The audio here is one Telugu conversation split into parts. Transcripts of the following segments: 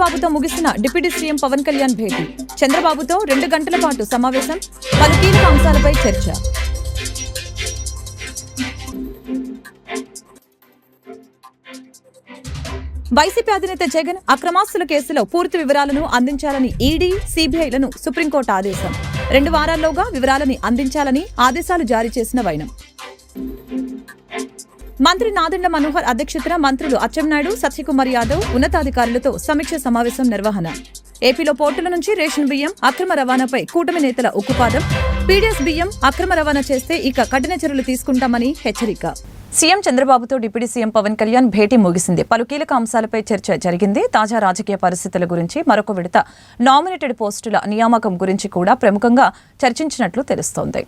చంద్రబాబుతో ముగిసిన డిప్యూటీ సీఎం పవన్ కళ్యాణ్ భేటీ. చంద్రబాబుతో రెండు గంటల పాటు సమావేశం పలు కీలక అంశాలపై చర్చ. వైసీపీ అధినేత జగన్ అక్రమాస్తుల కేసులో పూర్తి వివరాలను అందించాలని ఈడీ సిబిఐలను సుప్రీంకోర్టు ఆదేశం. రెండు వారాల్లోగా వివరాలని అందించాలని ఆదేశాలు జారీ చేసిన వైనం. మంత్రి నాదెండ్ల మనోహర్ అధ్యక్షతన మంత్రులు అచ్చెన్నాయుడు సత్యకుమార్ యాదవ్ ఉన్నతాధికారులతో సమీక్ష సమావేశం నిర్వహణ. ఏపీలో పోర్టుల నుంచి రేషన్ బియ్యం అక్రమ రవాణాపై కూటమి నేతల ఉక్కుపాదం. పీడీఎస్ బియ్యం అక్రమ రవాణా చేస్తే ఇక కఠిన చర్యలు తీసుకుంటామని హెచ్చరిక. సీఎం చంద్రబాబుతో డిప్యూటీ సీఎం పవన్ కళ్యాణ్ భేటీ ముగిసింది. పలు కీలక అంశాలపై చర్చ జరిగింది. తాజా రాజకీయ పరిస్థితుల గురించి మరొక విడత నామినేటెడ్ పోస్టుల నియామకం గురించి కూడా ప్రముఖంగా చర్చించినట్లు తెలుస్తోంది.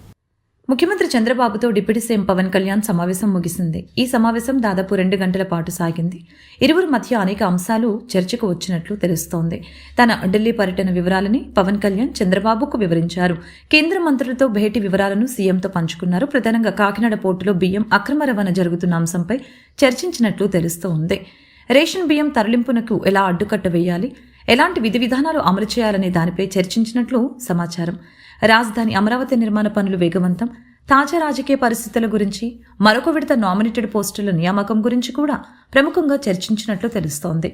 ముఖ్యమంత్రి చంద్రబాబుతో డిప్యూటీ సీఎం పవన్ కళ్యాణ్ సమావేశం ముగిసింది. ఈ సమావేశం దాదాపు రెండు గంటల పాటు సాగింది. ఇరువురు మధ్య అనేక అంశాలు చర్చకు వచ్చినట్లు తెలుస్తోంది. తన ఢిల్లీ పర్యటన వివరాలని పవన్ కళ్యాణ్ చంద్రబాబుకు వివరించారు. కేంద్ర మంత్రులతో భేటీ వివరాలను సీఎంతో పంచుకున్నారు. ప్రధానంగా కాకినాడ పోర్టులో బియ్యం అక్రమ రవాణా జరుగుతున్న అంశంపై చర్చించినట్లు తెలుస్తోంది. రేషన్ బియ్యం తరలింపునకు ఎలా అడ్డుకట్ట వేయాలి? ఎలాంటి విధి విధానాలు అమలు చేయాలనే దానిపై చర్చించినట్లు సమాచారం. రాజధాని అమరావతి నిర్మాణ పనులు వేగవంతం తాజా రాజకీయ పరిస్థితుల గురించి మరొక విడత నామినేటెడ్ పోస్టుల నియామకం గురించి కూడా ప్రముఖంగా చర్చించినట్లు తెలుస్తోంది.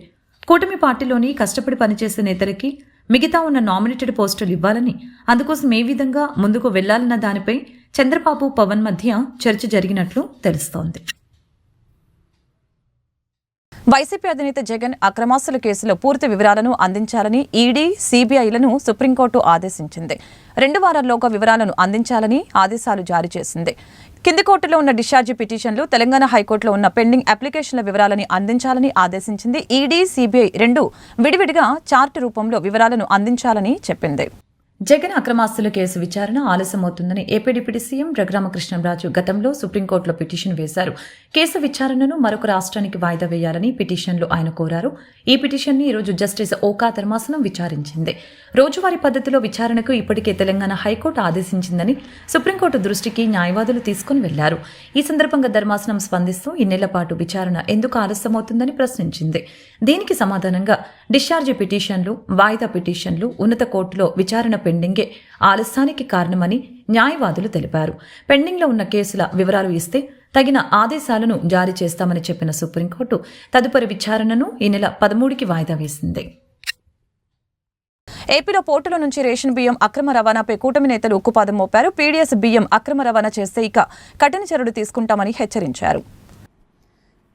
కూటమి పార్టీలోని కష్టపడి పనిచేసే నేతలకి మిగతా ఉన్న నామినేటెడ్ పోస్టులు ఇవ్వాలని అందుకోసం ఏ విధంగా ముందుకు వెళ్ళాలన్న దానిపై చంద్రబాబు పవన్ మధ్య చర్చ జరిగినట్లు తెలుస్తోంది. వైసీపీ అధినేత జగన్ అక్రమాస్తుల కేసులో పూర్తి వివరాలను అందించాలని ఈడీ సీబీఐలను సుప్రీంకోర్టు ఆదేశించింది. రెండు వారాల్లోగా వివరాలను అందించాలని ఆదేశాలు జారీ చేసింది. కింది కోర్టులో ఉన్న డిశ్చార్జి పిటిషన్లు తెలంగాణ హైకోర్టులో ఉన్న పెండింగ్ అప్లికేషన్ల వివరాలని అందించాలని ఆదేశించింది. ఈడీ సీబీఐ రెండు విడివిడిగా చార్ట్ రూపంలో వివరాలను అందించాలని చెప్పింది. జగన్ అక్రమాస్తుల కేసు విచారణ ఆలస్యమవుతుందని ఏపీ డిప్యూటీ సీఎం రఘురామకృష్ణంరాజు గతంలో సుప్రీంకోర్టులో పిటిషన్ వేశారు. కేసు విచారణను మరొక రాష్ట్రానికి వాయిదా వేయాలని పిటిషన్లు ఆయన కోరారు. ఈ పిటిషన్ని ఈరోజు జస్టిస్ ఓకా ధర్మాసనం విచారించింది. రోజువారీ పద్ధతిలో విచారణకు ఇప్పటికే తెలంగాణ హైకోర్టు ఆదేశించిందని సుప్రీంకోర్టు దృష్టికి న్యాయవాదులు తీసుకుని వెళ్ళారు. ఈ సందర్భంగా ధర్మాసనం స్పందిస్తూ ఇన్నేళ్ళ పాటు విచారణ ఎందుకు ఆలస్యమవుతుందని ప్రశ్నించింది. దీనికి సమాధానంగా డిశ్చార్జి పిటిషన్లు వాయిదా పిటిషన్లు ఉన్నత కోర్టులో విచారణ పెండింగే ఆలస్యానికి కారణమని న్యాయవాదులు తెలిపారు. పెండింగ్లో ఉన్న కేసుల వివరాలు ఇస్తే తగిన ఆదేశాలను జారీ చేస్తామని చెప్పిన సుప్రీంకోర్టు తదుపరి విచారణను ఈ నెల పదమూడుకి వాయిదా వేసింది. ఏపీలో పోర్టుల నుంచి రేషన్ బియ్యం అక్రమ రవాణాపై కూటమి నేతలు ఉక్కుపాదం మోపారు. పీడీఎస్ బియ్యం అక్రమ రవాణా చేస్తే ఇక కఠిన చర్యలు తీసుకుంటామని హెచ్చరించారు.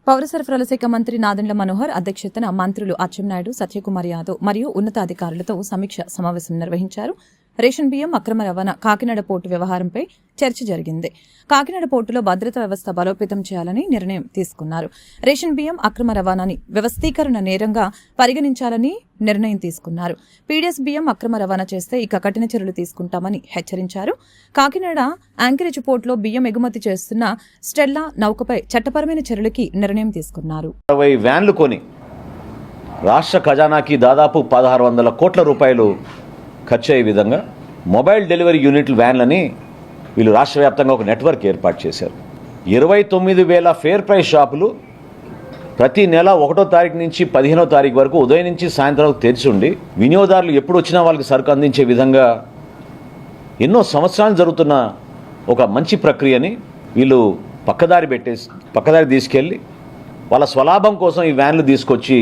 పౌర సరఫరాల శాఖ మంత్రి నాదెండ్ల మనోహర్ అధ్యక్షతన మంత్రులు అచ్చెన్నాయుడు సత్యకుమార్ యాదవ్ మరియు ఉన్నతాధికారులతో సమీక్ష సమావేశం నిర్వహించారు. రేషన్ బియ్యం అక్రమ రవాణా కాకినాడ పోర్టు వ్యవహారంపై చర్చ జరిగింది. కాకినాడ పోర్టులో భద్రతా వ్యవస్థ బలోపేతం చేయాలని నిర్ణయం తీసుకున్నారు. రేషన్ బియ్యం అక్రమ రవాణాని వ్యవస్థీకరణ నేరంగా పరిగణించాలని నిర్ణయం తీసుకున్నారు. పీడీఎస్ బియ్యం అక్రమ రవాణా చేస్తే ఇక కఠిన చర్యలు తీసుకుంటామని హెచ్చరించారు. కాకినాడ యాంకరేజ్ పోర్టులో బియ్యం ఎగుమతి చేస్తున్న స్టెల్లా నౌకపై చట్టపరమైన చర్యలకి నిర్ణయం తీసుకున్నారు. వ్యాన్లు కొని రాష్ట్ర ఖజానాకి దాదాపు పదహారు వందల కోట్ల రూపాయలు ఖర్చు అయ్యే విధంగా మొబైల్ డెలివరీ యూనిట్ల వ్యాన్లని వీళ్ళు రాష్ట్ర వ్యాప్తంగా ఒక నెట్వర్క్ ఏర్పాటు చేశారు. ఇరవై తొమ్మిది వేల ఫేర్ ప్రైస్ షాపులు ప్రతి నెల ఒకటో తారీఖు నుంచి పదిహేనో తారీఖు వరకు ఉదయం నుంచి సాయంత్రం తెరిచి ఉండి వినియోగదారులు ఎప్పుడు వచ్చినా వాళ్ళకి సరుకు అందించే విధంగా ఎన్నో సంవత్సరాలు జరుగుతున్న ఒక మంచి ప్రక్రియని వీళ్ళు పక్కదారి పెట్టేసి పక్కదారి తీసుకెళ్ళి వాళ్ళ స్వలాభం కోసం ఈ వ్యాన్లు తీసుకొచ్చి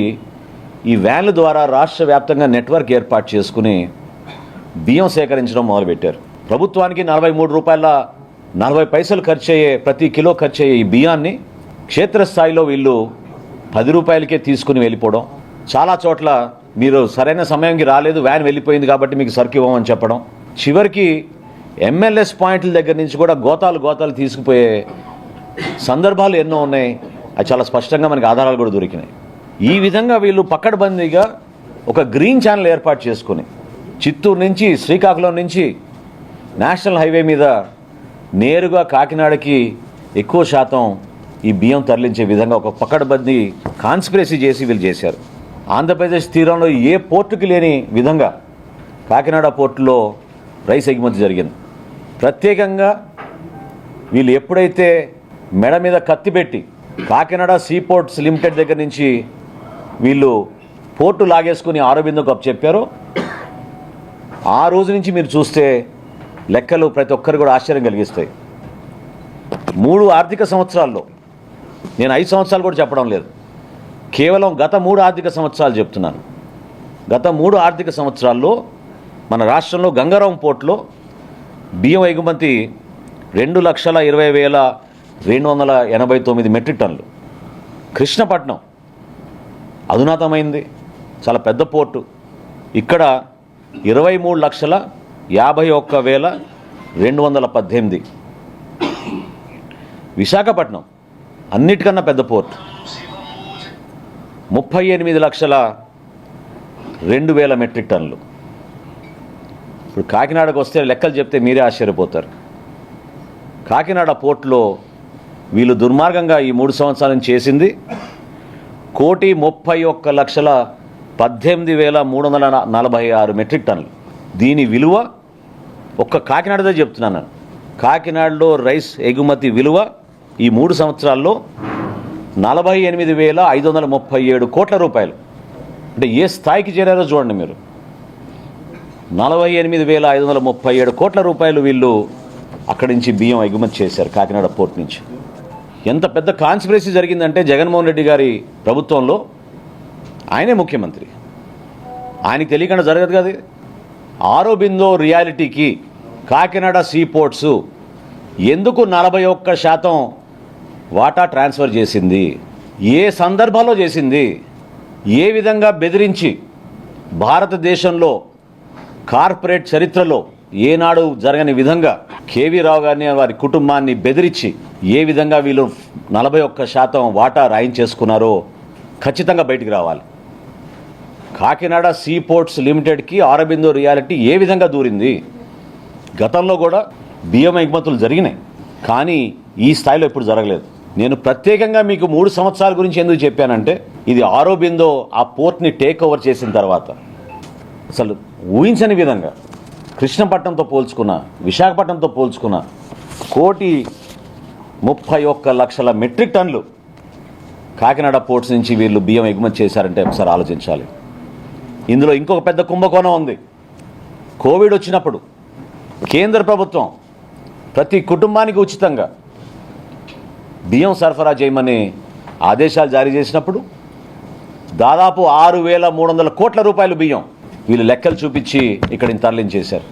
ఈ వ్యాన్ల ద్వారా రాష్ట్ర వ్యాప్తంగా నెట్వర్క్ ఏర్పాటు చేసుకుని బియ్యం సేకరించడం మొదలుపెట్టారు. ప్రభుత్వానికి నలభై మూడు రూపాయల నలభై పైసలు ఖర్చు అయ్యే ప్రతి కిలో ఖర్చు అయ్యే ఈ బియ్యాన్ని క్షేత్రస్థాయిలో వీళ్ళు పది రూపాయలకే తీసుకుని వెళ్ళిపోవడం. చాలా చోట్ల మీరు సరైన సమయంకి రాలేదు వ్యాన్ వెళ్ళిపోయింది కాబట్టి మీకు సరుకు ఇవ్వమని చెప్పడం. చివరికి ఎంఎల్ఎస్ పాయింట్ల దగ్గర నుంచి కూడా గోతాలు గోతాలు తీసుకుపోయే సందర్భాలు ఎన్నో ఉన్నాయి. అది చాలా స్పష్టంగా మనకి ఆధారాలు కూడా దొరికినాయి. ఈ విధంగా వీళ్ళు పక్కడబందీగా ఒక గ్రీన్ ఛానల్ ఏర్పాటు చేసుకుని చిత్తూరు నుంచి శ్రీకాకుళం నుంచి నేషనల్ హైవే మీద నేరుగా కాకినాడకి ఎక్కువ శాతం ఈ బియ్యం తరలించే విధంగా ఒక పకడ్బందీ కాన్స్పిరసీ చేసి వీళ్ళు చేశారు. ఆంధ్రప్రదేశ్ తీరంలో ఏ పోర్టుకి లేని విధంగా కాకినాడ పోర్టులో రైస్ ఎగుమతి జరిగింది. ప్రత్యేకంగా వీళ్ళు ఎప్పుడైతే మెడ మీద కత్తి పెట్టి కాకినాడ సీ పోర్ట్స్ లిమిటెడ్ దగ్గర నుంచి వీళ్ళు పోర్టు లాగేసుకుని ఆరోబిందుకు అప్పు చెప్పారో ఆ రోజు నుంచి మీరు చూస్తే లెక్కలు ప్రతి ఒక్కరు కూడా ఆశ్చర్యం కలిగిస్తాయి. మూడు ఆర్థిక సంవత్సరాల్లో నేను ఐదు సంవత్సరాలు కూడా చెప్పడం లేదు. కేవలం గత మూడు ఆర్థిక సంవత్సరాలు చెప్తున్నాను. గత మూడు ఆర్థిక సంవత్సరాల్లో మన రాష్ట్రంలో గంగారాం పోర్టులో బియ్యం ఎగుమతి రెండు లక్షల ఇరవై వేల రెండు వందల ఎనభై తొమ్మిది మెట్రిక్ టన్నులు. కృష్ణపట్నం అధునాతమైంది చాలా పెద్ద పోర్టు. ఇక్కడ ఇరవై మూడు లక్షల యాభై ఒక్క వేల రెండు వందల పద్దెనిమిది. విశాఖపట్నం అన్నిటికన్నా పెద్ద పోర్ట్. ముప్పై ఎనిమిది లక్షల రెండు వేల మెట్రిక్ టన్నులు. ఇప్పుడు కాకినాడకు వస్తే లెక్కలు చెప్తే మీరే ఆశ్చర్యపోతారు. కాకినాడ పోర్టులో వీళ్ళు దుర్మార్గంగా ఈ మూడు సంవత్సరాలను చేసింది కోటి ముప్పై ఒక్క లక్షల పద్దెనిమిది వేల మూడు వందల నలభై ఆరు మెట్రిక్ టన్నులు. దీని విలువ ఒక్క కాకినాడదే చెప్తున్నాను కాకినాడలో రైస్ ఎగుమతి విలువ ఈ మూడు సంవత్సరాల్లో నలభై ఎనిమిది వేల ఐదు వందల ముప్పై ఏడు కోట్ల రూపాయలు. అంటే ఏ స్థాయికి చేరారో చూడండి మీరు. నలభై ఎనిమిది వేల ఐదు వందల ముప్పై ఏడు కోట్ల రూపాయలు వీళ్ళు అక్కడి నుంచి బియ్యం ఎగుమతి చేశారు కాకినాడ పోర్ట్ నుంచి. ఎంత పెద్ద కాన్స్పిరసీ జరిగిందంటే జగన్మోహన్ రెడ్డి గారి ప్రభుత్వంలో ఆయనే ముఖ్యమంత్రి. ఆయనకి తెలియకుండా జరగదు కదా ఆరోబిందో రియాలిటీకి కాకినాడ సీపోర్ట్స్ ఎందుకు నలభై ఒక్క శాతం వాటా ట్రాన్స్ఫర్ చేసింది? ఏ సందర్భంలో చేసింది? ఏ విధంగా బెదిరించి భారతదేశంలో కార్పొరేట్ చరిత్రలో ఏనాడు జరగని విధంగా కేవీ రావు గారిని వారి కుటుంబాన్ని బెదిరించి ఏ విధంగా వీళ్ళు నలభై ఒక్క శాతం వాటా రాయించేసుకున్నారో ఖచ్చితంగా బయటికి రావాలి. కాకినాడ సీ పోర్ట్స్ లిమిటెడ్కి ఆరబిందో రియాలిటీ ఏ విధంగా దూరింది? గతంలో కూడా బియ్యం ఎగుమతులు జరిగినాయి. కానీ ఈ స్థాయిలో ఎప్పుడు జరగలేదు. నేను ప్రత్యేకంగా మీకు మూడు సంవత్సరాల గురించి ఎందుకు చెప్పానంటే ఇది ఆరోబిందో ఆ పోర్ట్ని టేక్ ఓవర్ చేసిన తర్వాత. అసలు ఊహించని విధంగా కృష్ణపట్నంతో పోల్చుకున్న విశాఖపట్నంతో పోల్చుకున్న కోటి ముప్పై ఒక్క లక్షల మెట్రిక్ టన్లు కాకినాడ పోర్ట్స్ నుంచి వీళ్ళు బియ్యం ఎగుమతి చేశారంటే ఒకసారి ఆలోచించాలి. ఇందులో ఇంకొక పెద్ద కుంభకోణం ఉంది. కోవిడ్ వచ్చినప్పుడు కేంద్ర ప్రభుత్వం ప్రతి కుటుంబానికి ఉచితంగా బియ్యం సరఫరా చేయమని ఆదేశాలు జారీ చేసినప్పుడు దాదాపు ఆరు వేల మూడు వందల కోట్ల రూపాయలు బియ్యం వీళ్ళు లెక్కలు చూపించి ఇక్కడిని తరలించేశారు.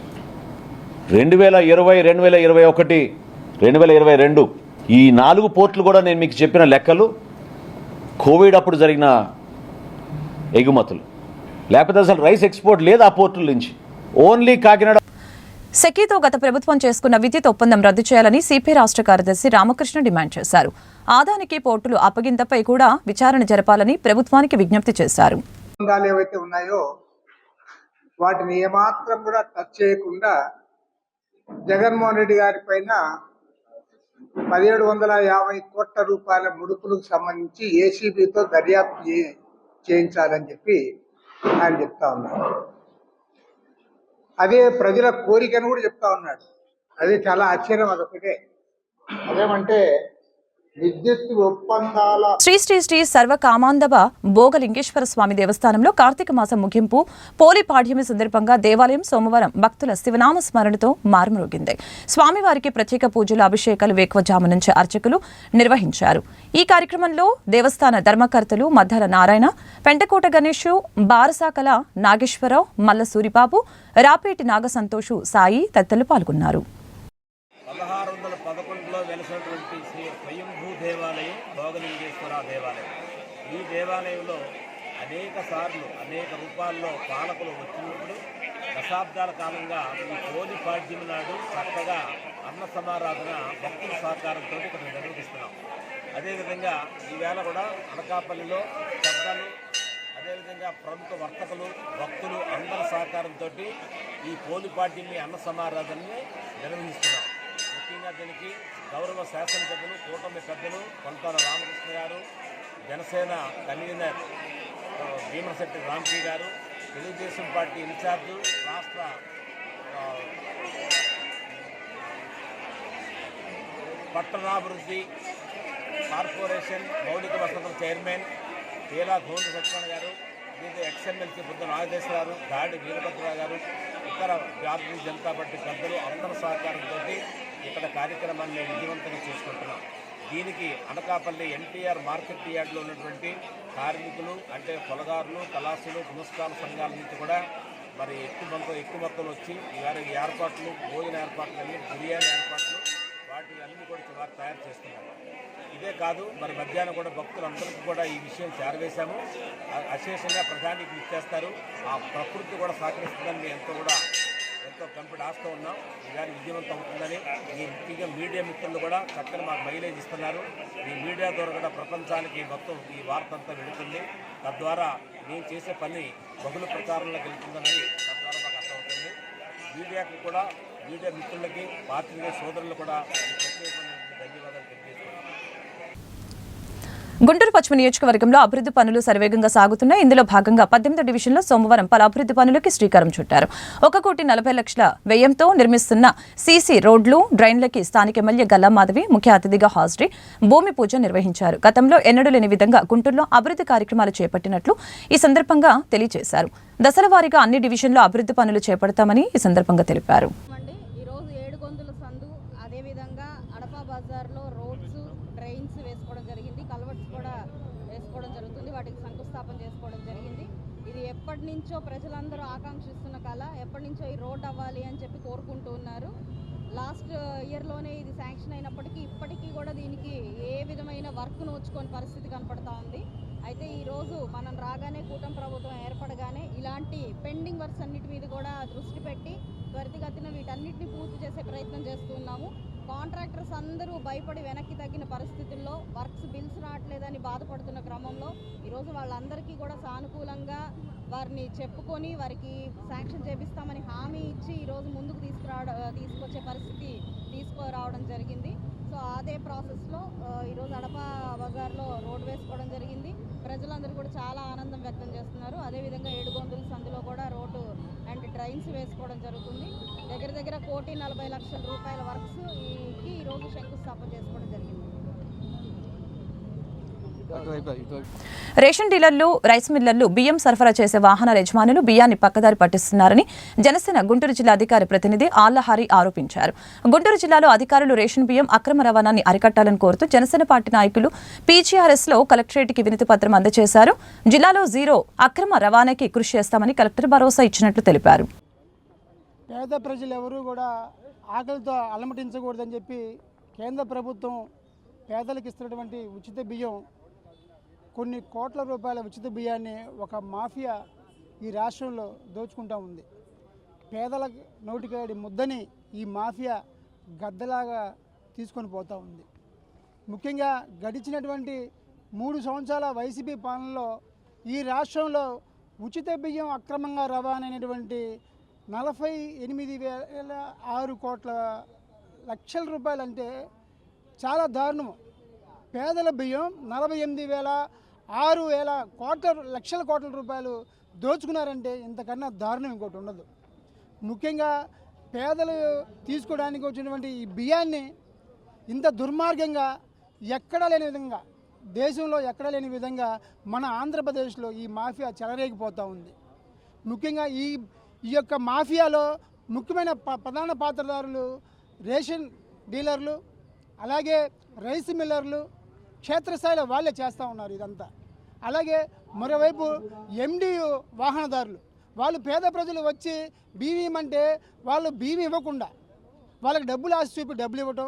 రెండు వేల ఇరవై రెండు వేల ఇరవై ఒకటి రెండు వేల ఇరవై రెండు ఈ నాలుగు పోర్ట్లు కూడా నేను మీకు చెప్పిన లెక్కలు కోవిడ్ అప్పుడు జరిగిన ఎగుమతులు. లేకపోతే అసలు రైస్ ఎక్స్పోర్ట్ లేదు ఆ పోర్టుల నుంచి. ఓన్లీ కాకినాడ సెకీతో గత ప్రభుత్వం చేసుకున్న విద్యుత్ ఒప్పందం రద్దు చేయాలని సిపి రాష్ట్ర కార్యదర్శి రామకృష్ణ డిమాండ్ చేశారు. ఆదానికి పోర్టులు అప్పగింతపై కూడా విచారణ జరపాలని ప్రభుత్వానికి విజ్ఞప్తి చేశారు. ఏవైతే ఉన్నాయో వాటిని ఏమాత్రం కూడా టచ్ చేయకుండా జగన్మోహన్ రెడ్డి గారి పైన పదిహేడు వందల యాభై కోట్ల రూపాయల ముడుపులకు సంబంధించి ఏసీబీతో దర్యాప్తు చేయించాలని చెప్పి ఆయన చెప్తా ఉన్నాడు. అదే ప్రజల కోరికను కూడా చెప్తా ఉన్నాడు. అది చాలా ఆశ్చర్యం అదొకటే అదేమంటే విద్యుత్ ఒప్పందాల శ్రీ శ్రీ శ్రీ సర్వకామాంధవ భోగలింగేశ్వర స్వామి దేవస్థానంలో కార్తీక మాసం ముగింపు. పోలి పాఠ్యమి సందర్భంగా దేవాలయం సోమవారం భక్తుల శివనామ స్మరణతో మారుమ్రోగింది. స్వామివారికి ప్రత్యేక పూజలు అభిషేకాలు వేకువజాము నుంచి అర్చకులు నిర్వహించారు. ఈ కార్యక్రమంలో దేవస్థాన ధర్మకర్తలు మద్దాల నారాయణ పెంటకోట గణేష్ బారసాకల నాగేశ్వరరావు మల్ల సూరిబాబు రాపేటి నాగసంతోషు సాయి తదితరులు పాల్గొన్నారు పదహారు వందల పదకొండులో వెలిసినటువంటి శ్రీ స్వయంభూ దేవాలయం భోగలింగేశ్వర దేవాలయం ఈ దేవాలయంలో అనేక సార్లు అనేక రూపాల్లో పాలకులు వచ్చినప్పుడు దశాబ్దాల కాలంగా ఈ కోడి పాడ్యం నాడు చక్కగా అన్న సమారాధన భక్తుల సహకారంతో ఇక్కడ నిర్వహిస్తున్నాం. అదేవిధంగా ఈవేళ కూడా అనకాపల్లిలో పెద్దలు అదేవిధంగా ప్రముఖ వర్తకులు భక్తులు అందరి సహకారంతో ఈ పోలిపాడ్యమి అన్న సమారాధనని నిర్వహిస్తున్నాం. ముఖ్యంగా దీనికి గౌరవ శాసనసభ్యులు కూటమి పెద్దలు కొంతాల రామకృష్ణ గారు జనసేన కన్వీనర్ భీమశెట్టి రామ్జీ గారు తెలుగుదేశం పార్టీ ఇన్ఛార్జు రాష్ట్ర పట్టణాభివృద్ధి కార్పొరేషన్ మౌలిక వసతుల చైర్మన్ తేలా గోవింద సత్యనారాయణ గారు దీంతో ఎక్స్ఎమ్మెల్సీ బుద్ధ నాగేశ్వరరావు దాడి వీరభద్రరావు గారు ఇతర జాతీయ జనతా పార్టీ పెద్దలు అందరి సహకారంతో ఇక్కడ కార్యక్రమాన్ని విజయవంతంగా చేసుకుంటున్నాం. దీనికి అనకాపల్లి ఎన్టీఆర్ మార్కెట్ యార్డ్లో ఉన్నటువంటి కార్మికులు అంటే పొలగారులు కళాసులు పునస్కార సంఘాల నుంచి కూడా మరి ఎక్కువ మొత్తం ఎక్కువ మొత్తంలో వచ్చి వారి ఏర్పాట్లు భోజన ఏర్పాట్లు అన్ని బిర్యానీ ఏర్పాట్లు వాటి అన్ని కూడా వారు తయారు చేస్తున్నారు. ఇదే కాదు మరి మధ్యాహ్నం కూడా భక్తులందరికీ కూడా ఈ విషయం చేరవేశాము. అశేషంగా ప్రధానికి ఇచ్చేస్తారు ఆ ప్రకృతి కూడా సహకరిస్తుందని ఎంతో కూడా మొత్తం కంపెనీ ఆస్తూ ఉన్నాం. ఇలాంటి విజయవంతం అవుతుందని ఈ ముఖ్యంగా మీడియా మిత్రులు కూడా చక్కని మాకు మైలేజ్ ఇస్తున్నారు. ఈ మీడియా ద్వారా కూడా ప్రపంచానికి మొత్తం ఈ వార్త అంతా వెళుతుంది. తద్వారా మేము చేసే పని బహుళ ప్రచారంలోకి వెళ్తుందని తద్వారా మాకు అర్థమవుతుంది. మీడియాకి కూడా మీడియా మిత్రులకి పాత్రికేయ సోదరులు కూడా ఈ ప్రత్యేకమైన ధన్యవాదాలు తెలియజేస్తున్నాను. గుంటూరు పశ్చిమ నియోజకవర్గంలో అభివృద్ధి పనులు శరవేగంగా సాగుతున్నాయి. ఇందులో భాగంగా పద్దెనిమిదో డివిజన్లో సోమవారం పలు అభివృద్ధి పనులకి శ్రీకారం చుట్టారు. ఒక కోటి నలభై లక్షల వ్యయంతో నిర్మిస్తున్న సీసీ రోడ్లు డ్రైన్లకి స్థానిక ఎమ్మెల్యే గల్లా మాధవి ముఖ్య అతిథిగా హాజరై భూమి పూజ నిర్వహించారు. గతంలో ఎన్నడూ లేని విధంగా గుంటూరులో అభివృద్ధి కార్యక్రమాలు చేపట్టినట్లు ఈ సందర్భంగా తెలియజేశారు. దశల వారీగా అన్ని డివిజన్లో అభివృద్ధి పనులు చేపడతామని ఈ సందర్భంగా తెలిపారు అండి ఈరోజు ఏడుగొందుల సందు అదేవిధంగా అడప బజార్లో రోడ్స్ డ్రైన్స్ వేసుకోవడం జరిగింది కల్వర్ట్స్ కూడా వేసుకోవడం జరుగుతుంది వాటికి శంకుస్థాపన చేసుకోవడం జరిగింది ఇది ఎప్పటి నుంచో ప్రజలందరూ ఆకాంక్షిస్తున్న కళ ఎప్పటి నుంచో ఈ రోడ్ అవ్వాలి అని చెప్పి కోరుకుంటూ ఉన్నారు. లాస్ట్ uh, ఇయర్లోనే ఇది శాంక్షన్ అయినప్పటికీ ఇప్పటికీ కూడా దీనికి ఏ విధమైన వర్క్ నోచుకోని పరిస్థితి కనపడతా ఉంది. అయితే ఈరోజు మనం రాగానే కూటమి ప్రభుత్వం ఏర్పడగానే ఇలాంటి పెండింగ్ వర్క్స్ అన్నిటి మీద కూడా దృష్టి పెట్టి త్వరితగతిన వీటన్నిటిని పూర్తి చేసే ప్రయత్నం చేస్తున్నాము కాంట్రాక్టర్స్ అందరూ భయపడి వెనక్కి తగ్గిన పరిస్థితుల్లో వర్క్స్ బిల్స్ రావట్లేదని బాధపడుతున్న క్రమంలో ఈరోజు వాళ్ళందరికీ కూడా సానుకూలంగా వారిని చెప్పుకొని వారికి శాంక్షన్ చేపిస్తామని హామీ ఇచ్చి ఈరోజు ముందుకు తీసుకురావడం తీసుకొచ్చే పరిస్థితి తీసుకురావడం జరిగింది. సో అదే ప్రాసెస్లో ఈరోజు అడప బజార్లో రోడ్ వేసుకోవడం జరిగింది. ప్రజలందరూ కూడా చాలా ఆనందం వ్యక్తం చేస్తున్నారు. అదేవిధంగా ఏడుగొందుల సందులో కూడా రోడ్డు అండ్ డ్రైన్స్ వేసుకోవడం జరుగుతుంది. దగ్గర దగ్గర కోటి నలభై లక్షల రూపాయల వర్క్స్ ఈ ఈరోజు శంకుస్థాపన చేసుకోవడం జరిగింది. రేషన్ డీలర్లు రైస్ మిల్లర్లు బియ్యం సరఫరా చేసే వాహనాల యజమానులు బియ్యాన్ని పక్కదారి పట్టిస్తున్నారని జనసేన గుంటూరు జిల్లా అధికారి ప్రతినిధి ఆళ్ళహారి ఆరోపించారు. గుంటూరు జిల్లాలో అధికారులు రేషన్ బియ్యం అక్రమ రవాణాన్ని అరికట్టాలని కోరుతూ జనసేన పార్టీ నాయకులు పీజీఆర్ఎస్లో కలెక్టరేట్కి వినతి పత్రం అందజేశారు. జిల్లాలో జీరో అక్రమ రవాణాకి కృషి చేస్తామని కలెక్టర్ భరోసా ఇచ్చినట్లు తెలిపారు. పేద ప్రజలు ఎవరూ కూడా ఆకలితో అలమటించకూడదని చెప్పి కేంద్ర ప్రభుత్వం పేదలకు ఇస్తున్నటువంటి ఉచిత బియ్యం కొన్ని కోట్ల రూపాయల ఉచిత బియ్యాన్ని ఒక మాఫియా ఈ రాష్ట్రంలో దోచుకుంటా ఉంది. పేదల నోటికాడి ముద్దని ఈ మాఫియా గద్దలాగా తీసుకొని పోతూ ఉంది. ముఖ్యంగా గడిచినటువంటి మూడు సంవత్సరాల వైసీపీ పాలనలో ఈ రాష్ట్రంలో ఉచిత బియ్యం అక్రమంగా రవాణైనటువంటి నలభై ఎనిమిది వేల ఆరు కోట్ల లక్షల రూపాయలు అంటే చాలా దారుణం. పేదల బియ్యం నలభై ఎనిమిది వేల ఆరు వేల కోట్ల లక్షల కోట్ల రూపాయలు దోచుకున్నారంటే ఇంతకన్నా దారుణం ఇంకోటి ఉండదు. ముఖ్యంగా పేదలు తీసుకోవడానికి వచ్చినటువంటి ఈ బియ్యాన్ని ఇంత దుర్మార్గంగా ఎక్కడా లేని విధంగా దేశంలో ఎక్కడా లేని విధంగా మన ఆంధ్రప్రదేశ్లో ఈ మాఫియా చెలరేగిపోతూ ఉంది. ముఖ్యంగా ఈ ఈ యొక్క మాఫియాలో ముఖ్యమైన ప- ప్రధాన పాత్రదారులు రేషన్ డీలర్లు అలాగే రైస్ మిల్లర్లు క్షేత్రస్థాయిలో వాళ్ళే చేస్తూ ఉన్నారు ఇదంతా. అలాగే మరోవైపు ఎండియు వాహనదారులు. వాళ్ళు పేద ప్రజలు వచ్చి బీవీ అంటే వాళ్ళు బీవీ ఇవ్వకుండా వాళ్ళకి డబ్బులు ఆశ చూపి డబ్బులు ఇవ్వటం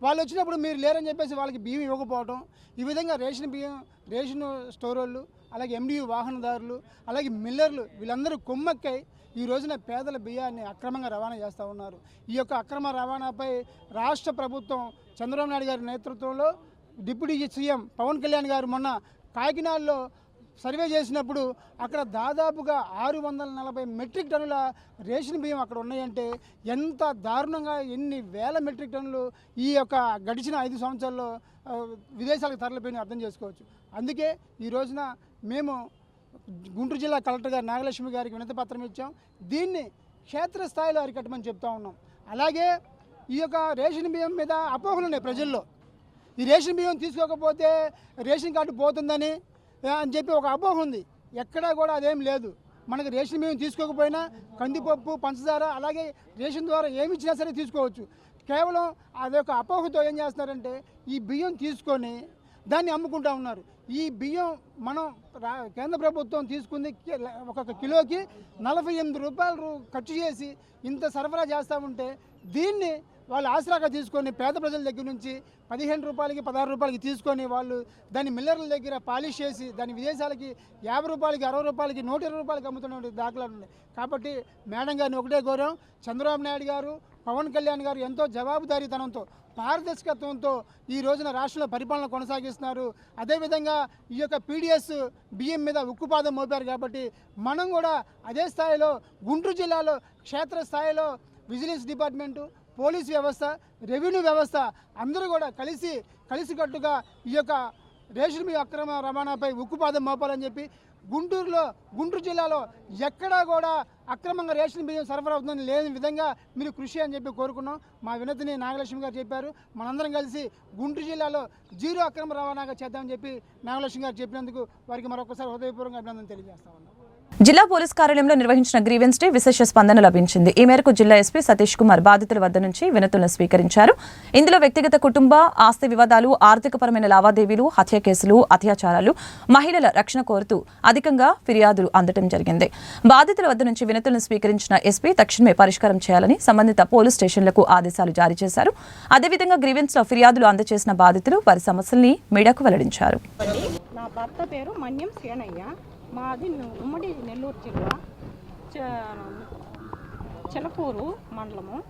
వాళ్ళు వచ్చినప్పుడు మీరు లేరని చెప్పేసి వాళ్ళకి బియ్యం ఇవ్వకపోవటం ఈ విధంగా రేషన్ బియ్యం రేషన్ స్టోర్ వాళ్ళు అలాగే ఎండియు వాహనదారులు అలాగే మిల్లర్లు వీళ్ళందరూ కొమ్మక్కై ఈ రోజున పేదల బియ్యాన్ని అక్రమంగా రవాణా చేస్తూ ఉన్నారు. ఈ యొక్క అక్రమ రవాణాపై రాష్ట్ర ప్రభుత్వం చంద్రబాబు నాయుడు గారి నేతృత్వంలో డిప్యూటీ సీఎం పవన్ కళ్యాణ్ గారు మొన్న కాకినాడలో సర్వే చేసినప్పుడు అక్కడ దాదాపుగా ఆరు వందల నలభై మెట్రిక్ టన్నుల రేషన్ బియ్యం అక్కడ ఉన్నాయంటే ఎంత దారుణంగా ఎన్ని వేల మెట్రిక్ టన్నులు ఈ యొక్క గడిచిన ఐదు సంవత్సరాల్లో విదేశాలకు తరలిపోయిన అర్థం చేసుకోవచ్చు. అందుకే ఈ రోజున మేము గుంటూరు జిల్లా కలెక్టర్ గారు నాగలక్ష్మి గారికి వినతి పత్రం ఇచ్చాం. దీన్ని క్షేత్రస్థాయిలో అరికట్టమని చెప్తా ఉన్నాం. అలాగే ఈ యొక్క రేషన్ బియ్యం మీద అపోహలు ఉన్నాయి ప్రజల్లో. ఈ రేషన్ బియ్యం తీసుకోకపోతే రేషన్ కార్డు పోతుందని అని చెప్పి ఒక అపోహ ఉంది. ఎక్కడా కూడా అదేం లేదు. మనకి రేషన్ బియ్యం తీసుకోకపోయినా కందిపప్పు పంచదార అలాగే రేషన్ ద్వారా ఏమి ఇచ్చినా సరే తీసుకోవచ్చు. కేవలం అదొక అపోహతో ఏం చేస్తున్నారంటే ఈ బియ్యం తీసుకొని దాన్ని అమ్ముకుంటా ఉన్నారు. ఈ బియ్యం మనం కేంద్ర ప్రభుత్వం తీసుకుంది ఒక ఒక్కొక్క కిలోకి నలభై ఎనిమిది రూపాయలు ఖర్చు చేసి ఇంత సరఫరా చేస్తూ ఉంటే దీన్ని వాళ్ళు ఆసరాగా తీసుకొని పేద ప్రజల దగ్గర నుంచి పదిహేను రూపాయలకి పదహారు రూపాయలకి తీసుకొని వాళ్ళు దాన్ని మిల్లర్ల దగ్గర పాలిష్ చేసి దాన్ని విదేశాలకి యాభై రూపాయలకి అరవై రూపాయలకి నూట ఇరవై రూపాయలకి అమ్ముతున్న దాఖలాలు ఉన్నాయి. కాబట్టి మేడం గారిని ఒకటే గౌరవం చంద్రబాబు నాయుడు గారు పవన్ కళ్యాణ్ గారు ఎంతో జవాబుదారీతనంతో పారదర్శకత్వంతో ఈ రోజున రాష్ట్రంలో పరిపాలన కొనసాగిస్తున్నారు. అదేవిధంగా ఈ యొక్క పీడిఎస్ బియ్యం మీద ఉక్కుపాదం మోపారు కాబట్టి మనం కూడా అదే స్థాయిలో గుంటూరు జిల్లాలో క్షేత్ర స్థాయిలో విజిలెన్స్ డిపార్ట్మెంటు పోలీస్ వ్యవస్థ రెవెన్యూ వ్యవస్థ అందరూ కూడా కలిసి కలిసికట్టుగా ఈ యొక్క రేషన్ బియ్యం అక్రమ రవాణాపై ఉక్కుపాదం మోపాలని చెప్పి గుంటూరులో గుంటూరు జిల్లాలో ఎక్కడా కూడా అక్రమంగా రేషన్ బియ్యం సరఫరా అవుతుందని లేని విధంగా మీరు కృషి అని చెప్పి కోరుకున్నాం. మా వినతిని నాగలక్ష్మి గారు చెప్పారు. మనందరం కలిసి గుంటూరు జిల్లాలో జీరో అక్రమ రవాణాగా చేద్దామని చెప్పి నాగలక్ష్మి గారు చెప్పినందుకు వారికి మరొకసారి హృదయపూర్వకంగా అభినందన తెలియజేస్తా ఉన్నాం. జిల్లా పోలీస్ కార్యాలయంలో నిర్వహించిన గ్రీవెన్స్ డే విశేష స్పందన లభించింది. ఈ మేరకు జిల్లా ఎస్పీ సతీష్ కుమార్ బాధితుల వద్ద నుంచి వినతులను స్వీకరించారు. ఇందులో వ్యక్తిగత కుటుంబ ఆస్తి వివాదాలు ఆర్థికపరమైన లావాదేవీలు హత్య కేసులు అత్యాచారాలు మహిళల రక్షణ కోరుతూ అధికంగా ఫిర్యాదులు అందడం జరిగింది. బాధితుల వద్ద నుంచి వినతులను స్వీకరించిన ఎస్పీ తక్షణమే పరిష్కారం చేయాలని సంబంధిత పోలీస్ స్టేషన్లకు ఆదేశాలు జారీ చేశారు. అదేవిధంగా గ్రీవెన్స్లో ఫిర్యాదులు అందజేసిన బాధితులు వారి సమస్యల్ని మీడియాకు వెల్లడించారు. నా భర్త పేరు మన్యం సేనయ్య. మాది ఉమ్మడి నెల్లూరు జిల్లా. చ- చిలకూరు మండలము.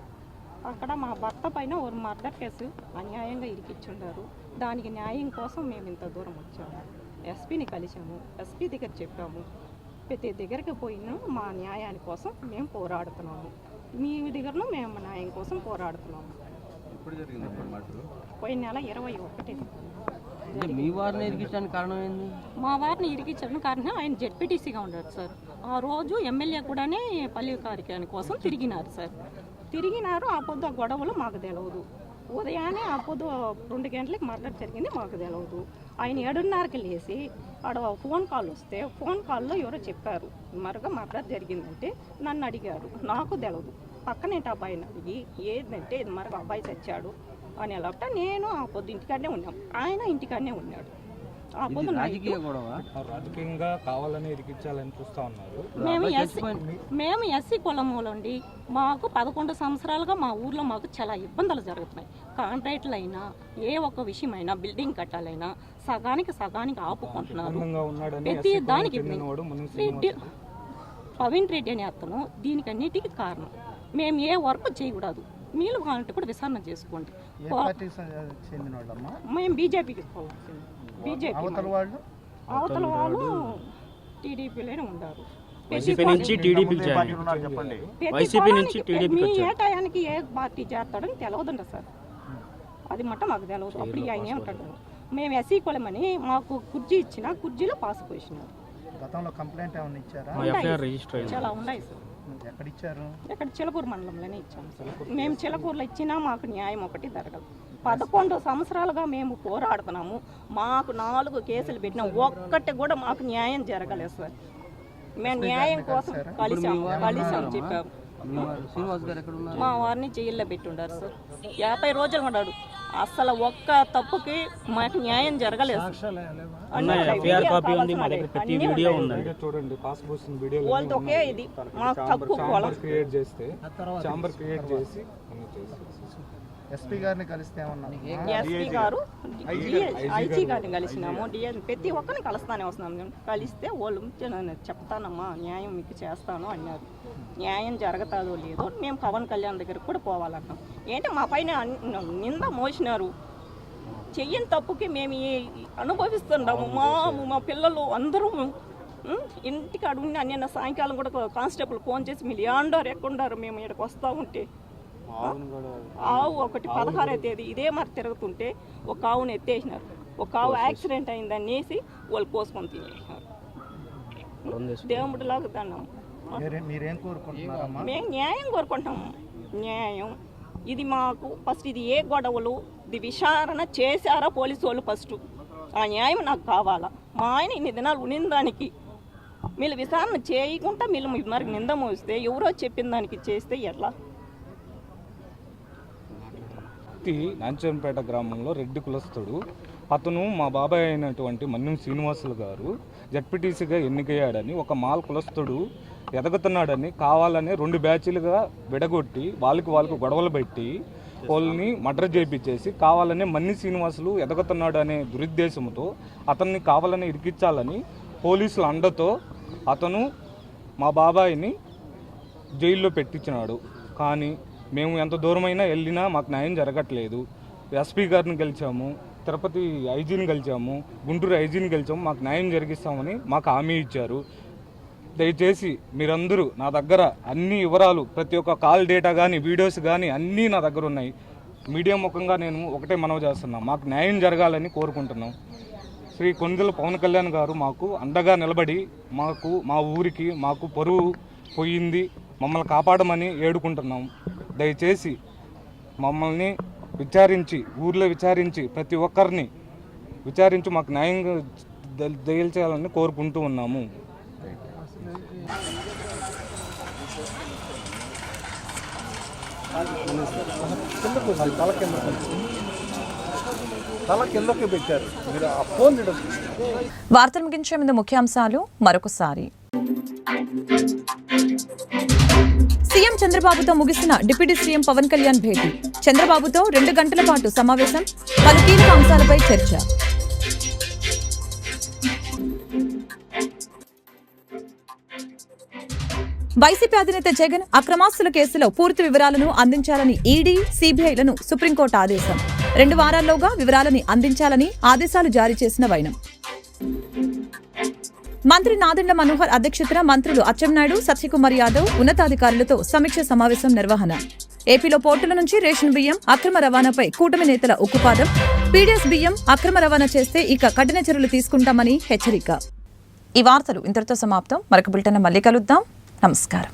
అక్కడ మా భర్త పైన ఒక మర్డర్ కేసు అన్యాయంగా ఇరికిచ్చుండారు. దానికి న్యాయం కోసం మేము ఇంత దూరం వచ్చాము. ఎస్పీని కలిసాము ఎస్పీ దగ్గర చెప్పాము. ప్రతి దగ్గరికి పోయినా మా న్యాయాని కోసం మేము పోరాడుతున్నాము. మీ దగ్గరను మేము న్యాయం కోసం పోరాడుతున్నాము. పోయిన నెల ఇరవై ఒకటి. అంటే మీ వారిని ఎరిగించడానికి కారణం ఏంది? మా వారిని ఇరికించడం కారణం ఆయన జెడ్పీటీసీగా ఉన్నారు సార్. ఆ రోజు ఎమ్మెల్యే కూడానే పల్లె కార్యక్రమం కోసం తిరిగినారు సార్. తిరిగినారు ఆ పొద్దు ఆ గొడవలు మాకు తెలియదు ఉదయాన్నే ఆ పొద్దు రెండు గంటలకు మర్డర్ జరిగింది మాకు తెలియదు ఆయన ఏడున్నరకి లేచి ఆడ ఫోన్ కాల్ వస్తే ఫోన్ కాల్లో ఎవరో చెప్పారు. మరొక మర్డర్ జరిగిందంటే నన్ను అడిగారు. నాకు తెలియదు పక్కనేటి అబ్బాయిని అడిగి ఏంటంటే ఇది మరొక అబ్బాయి చచ్చాడు. అని ఎలా నేను ఆ పొద్దు ఇంటికాడనే ఉన్నాం. ఆయన ఇంటికాడనే ఉన్నాడు. ఆ పొద్దు నైట్ రాజకీయ గొడవ? రాజకీయంగా కావాలని ఇరికించాలని చూస్తా ఉన్నారు. మేము ఎస్సీ మేము ఎస్సీ కులములండి మాకు పదకొండు సంవత్సరాలుగా మా ఊర్లో మాకు చాలా ఇబ్బందులు జరుగుతున్నాయి. కాంట్రాక్ట్లు అయినా ఏ ఒక్క విషయమైనా బిల్డింగ్ కట్టాలైనా సగానికి సగానికి ఆపుకుంటున్నారు. ప్రతి దానికి రెడ్డి పవన్ రెడ్డి అనే అతను దీనికన్నిటికీ కారణం. మేము ఏ వర్క్ చేయకూడదు. మీరు కావాలంటే కూడా విచారణ చేసుకోండి. మేము బీజేపీకి బీజేపీ వాళ్ళు? అవతల వాళ్ళు టీడీపీలోనే ఉండారు. వైసీపీ నుంచి టీడీపీకి జాయిన్ ప్రతి వైసీపీ నుంచి మీ. ఏ టయానికి ఏ పార్టీ చేస్తాడని తెలియదండి సార్. అది మట్ట మాకు తెలియదు అప్పుడు ఆయన ఏమంటాడు? మేము ఎస్సీ కులమని మాకు కుర్జీ ఇచ్చిన కుర్జీలో పాస్ పోసినారు గతంలో కంప్లైంట్ ఏమైనా ఇచ్చారా? చాలా ఉన్నాయి సార్. ఎక్కడ ఇచ్చారు? ఇక్కడ చిలకూరు మండలంలోనే ఇచ్చాము మేము చిలకూరులో ఇచ్చినా మాకు న్యాయం ఒకటి జరగదు. పదకొండు సంవత్సరాలుగా మేము పోరాడుతున్నాము. మాకు నాలుగు కేసులు పెట్టినాం. ఒక్కటి కూడా మాకు న్యాయం జరగలేదు సార్. మేము న్యాయం కోసం కలిసాం కలిసాం చెప్పాము. మీ వారు శ్రీనివాస్ గారు ఎక్కడ ఉన్నారు మా వారిని జైల్లో పెట్టుండారు సార్. యాభై రోజులు ఉన్నాడు. అసలు ఒక్క తప్పుకి మాకు న్యాయం జరగలేదు. వాళ్ళది ఒకే ఇది. మాకు పొలం క్రియేట్ చేస్తే క్రియేట్ చేసి. ఎస్పీ గారిని కలిస్తే ఏమన్నా ఎస్పీ గారు? ఐజీ గారిని కలిసినాము. డిఎస్ ప్రతి ఒక్కరిని కలుస్తానే వస్తున్నాం. మేము కలిస్తే వాళ్ళు నేను చెప్తానమ్మా న్యాయం మీకు చేస్తాను అన్నారు. న్యాయం జరగతాదో లేదో మేము పవన్ కళ్యాణ్ దగ్గరకు కూడా పోవాలన్నాం. ఏంటి మా పైన నింద మోసినారు. చెయ్యని తప్పుకి మేము అనుభవిస్తున్నాము. మా మా పిల్లలు అందరూ ఉం, ఇంటికాడ ఉండి నిన్న సాయంకాలం కూడా కానిస్టేబుల్ ఫోన్ చేసి మీరు యాండారు ఎక్కడుండారు? మేము ఇక్కడికి వస్తూ ఉంటే. ఆవు ఒకటి పదహారో తేదీ ఇదే మరి తిరుగుతుంటే ఒక ఆవును ఎత్తేసినారు. ఒక ఆవు యాక్సిడెంట్ అయిందని వేసి వాళ్ళు కోసుకొని తినేసినారు. దేవుడిలాగా కోరుకుంటున్నారమ్మా? మేము న్యాయం కోరుకుంటాము న్యాయం. ఇది మాకు ఫస్ట్ ఇది ఏ గొడవలు? ఇది విచారణ చేశారా పోలీసు వాళ్ళు ఫస్ట్? ఆ న్యాయం నాకు కావాలా? మా ఆయన ఇన్ని దినాలు ఉన్నదానికి మీరు విచారణ చేయకుండా మీరు మరి నింద మోస్తే ఎవరో చెప్పిన దానికి చేస్తే ఎట్లా? వ్యక్తి నాంచంపేట గ్రామంలో రెడ్డి కులస్తుడు. అతను మా బాబాయ్ అయినటువంటి మన్యం శ్రీనివాసులు గారు. జడ్పీటీసీగా ఎన్నికయ్యాడని ఒక మాల్ కులస్తుడు ఎదగుతున్నాడని కావాలని రెండు బ్యాచ్లుగా విడగొట్టి వాళ్ళకి వాళ్ళకు గొడవలు పెట్టి వాళ్ళని మర్డర్ చేయించేసి కావాలని మన్ని శ్రీనివాసులు ఎదగుతున్నాడు అనే దురుద్దేశంతో అతన్ని కావాలని ఇరికించాలని పోలీసుల అండతో అతను మా బాబాయిని జైల్లో పెట్టించినాడు. కానీ మేము ఎంత దూరమైనా వెళ్ళినా మాకు న్యాయం జరగట్లేదు. ఎస్పీ గారిని గెలిచాము తిరుపతి ఐజీని గెలిచాము గుంటూరు ఐజీని గెలిచాము మాకు న్యాయం జరిగిస్తామని మాకు హామీ ఇచ్చారు. దయచేసి మీరందరూ నా దగ్గర అన్ని వివరాలు ప్రతి ఒక్క కాల్ డేటా కానీ వీడియోస్ కానీ అన్నీ నా దగ్గర ఉన్నాయి. మీడియా ముఖంగా నేను ఒకటే మనవి చేస్తున్నా మాకు న్యాయం జరగాలని కోరుకుంటున్నాం. శ్రీ కొండల పవన్ కళ్యాణ్ గారు మాకు అండగా నిలబడి మాకు మా ఊరికి మాకు పరువు పోయింది. మమ్మల్ని కాపాడమని ఏడుకుంటున్నాం. దయచేసి మమ్మల్ని విచారించి ఊర్లో విచారించి ప్రతి ఒక్కరిని విచారించి మాకు న్యాయంగా దయచేయాలని కోరుకుంటూ ఉన్నాము. తల కింద తల కిందకి పెట్టారు మీరు ఆ ఫోన్ వార్తలు ముగించే ముందు ముఖ్యాంశాలు మరొకసారి. సీఎం చంద్రబాబుతో ముగిసిన డిప్యూటీ సీఎం పవన్ కళ్యాణ్ భేటీ. చంద్రబాబుతో రెండు గంటల పాటు సమావేశం. పలు కీలక అంశాలపై చర్చ. వైసీపీ అధినేత జగన్ అక్రమాస్తుల కేసులో పూర్తి వివరాలను అందించాలని ఈడీ సిబిఐలను సుప్రీంకోర్టు ఆదేశం. రెండు వారాల్లోగా వివరాలని అందించాలని ఆదేశాలు జారీ చేసిన వైనం. మంత్రి నాదెండ్ల మనోహర్ అధ్యక్షతన మంత్రులు అచ్చెన్నాయుడు సత్యకుమార్ యాదవ్ ఉన్నతాధికారులతో సమీక్ష సమావేశం నిర్వహణ. ఏపీలో పోర్టుల నుంచి రేషన్ బియ్యం అక్రమ రవాణాపై కూటమి నేతల ఉక్కుపాదం. పీడీఎస్ బియ్యం అక్రమ రవాణా చేస్తే ఇక కఠిన చర్యలు తీసుకుంటామని హెచ్చరిక. ఈ వార్తలు ఇంతటితో సమాప్తం. మరొక బులెటిన్ మళ్ళీ కలుద్దాం. నమస్కారం.